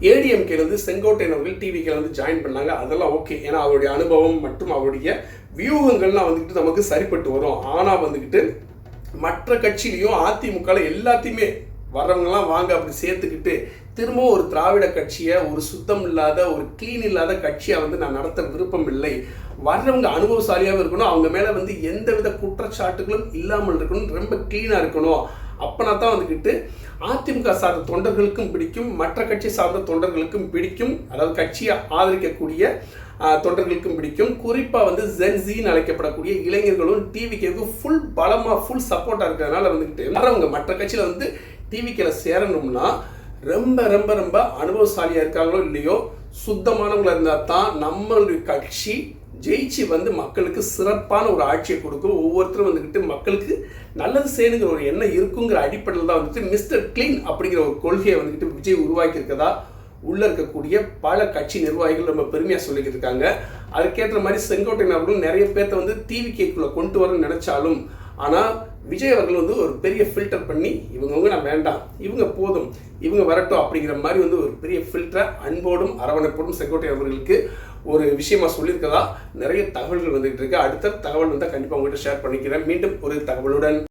ஏடிஎம்கேலேருந்து செங்கோட்டையன் அவர்கள் டிவிக்கில் வந்து ஜாயின் பண்ணாங்க. அதெல்லாம் ஓகே ஏன்னா அவருடைய அனுபவம் மற்றும் அவருடைய வியூகங்கள்லாம் வந்துக்கிட்டு நமக்கு சரிப்பட்டு வரும். ஆனால் வந்துக்கிட்டு மற்ற கட்சியிலையும் அதிமுகவில் எல்லாத்தையுமே வர்றவங்கலாம் வாங்க அப்படி சேர்த்துக்கிட்டு திரும்பவும் ஒரு திராவிட கட்சியை ஒரு சுத்தம் இல்லாத ஒரு க்ளீன் இல்லாத கட்சியை வந்து நான் நடத்த விருப்பம் இல்லை. வர்றவங்க அனுபவசாலியாகவும் இருக்கணும். அவங்க மேலே வந்து எந்தவித குற்றச்சாட்டுகளும் இல்லாமல் இருக்கணும். ரொம்ப க்ளீனாக இருக்கணும். அப்பனா தான் வந்துக்கிட்டு அதிமுக சார்ந்த தொண்டர்களுக்கும் பிடிக்கும் மற்ற கட்சி சார்ந்த தொண்டர்களுக்கும் பிடிக்கும் அதாவது கட்சியை ஆதரிக்கக்கூடிய தொண்டர்களுக்கும் பிடிக்கும். குறிப்பாக வந்து ஜென்சின்னு அழைக்கப்படக்கூடிய இளைஞர்களும் டிவிக்கு ஃபுல் பலமாக ஃபுல் சப்போர்ட்டாக இருக்கிறதுனால வந்துக்கிட்டு வரவங்க மற்ற கட்சியில் வந்து டிவிக்கில் சேரணும்னா ரொம்ப ரொம்ப ரொம்ப அனுபவசாலியாக இருக்காங்களோ இல்லையோ சுத்தமானவங்களாக இருந்தால் தான் நம்மளுடைய கட்சி ஜெயிச்சு வந்து மக்களுக்கு சிறப்பான ஒரு ஆட்சியை கொடுக்கும். ஒவ்வொருத்தரும் வந்துக்கிட்டு மக்களுக்கு நல்லது செய்யணுங்கிற ஒரு எண்ணம் இருக்குங்கிற அடிப்படையில் தான் வந்துட்டு மிஸ்டர் கிளீன் அப்படிங்கிற ஒரு கொள்கையை வந்துக்கிட்டு விஜய் உருவாக்கி இருக்கதா இருக்கக்கூடிய பல கட்சி நிர்வாகிகள் நம்ம பெருமையாக சொல்லிக்கிட்டு இருக்காங்க அதுக்கேற்ற மாதிரி செங்கோட்டையன் அவர்களும் நிறைய பேர்த்த வந்து டிவி கேக்குள்ளே கொண்டு வரணும்னு நினைச்சாலும் ஆனால் விஜய் அவர்கள் வந்து ஒரு பெரிய ஃபில்டர் பண்ணி இவங்கவுங்க வேண்டாம். இவங்க போதும். இவங்க வரட்டும் அப்படிங்கிற மாதிரி வந்து ஒரு பெரிய ஃபில்டரை அன்போடும் அரவணைப்போடும் செக்யூரிட்டி அவர்களுக்கு ஒரு விஷயமா சொல்லியிருக்கதா? நிறைய தகவல்கள் வந்துகிட்டு இருக்கு. அடுத்த தகவல் வந்தால் கண்டிப்பாக உங்கள்கிட்ட ஷேர் பண்ணிக்கிறேன். மீண்டும் ஒரு தகவலுடன்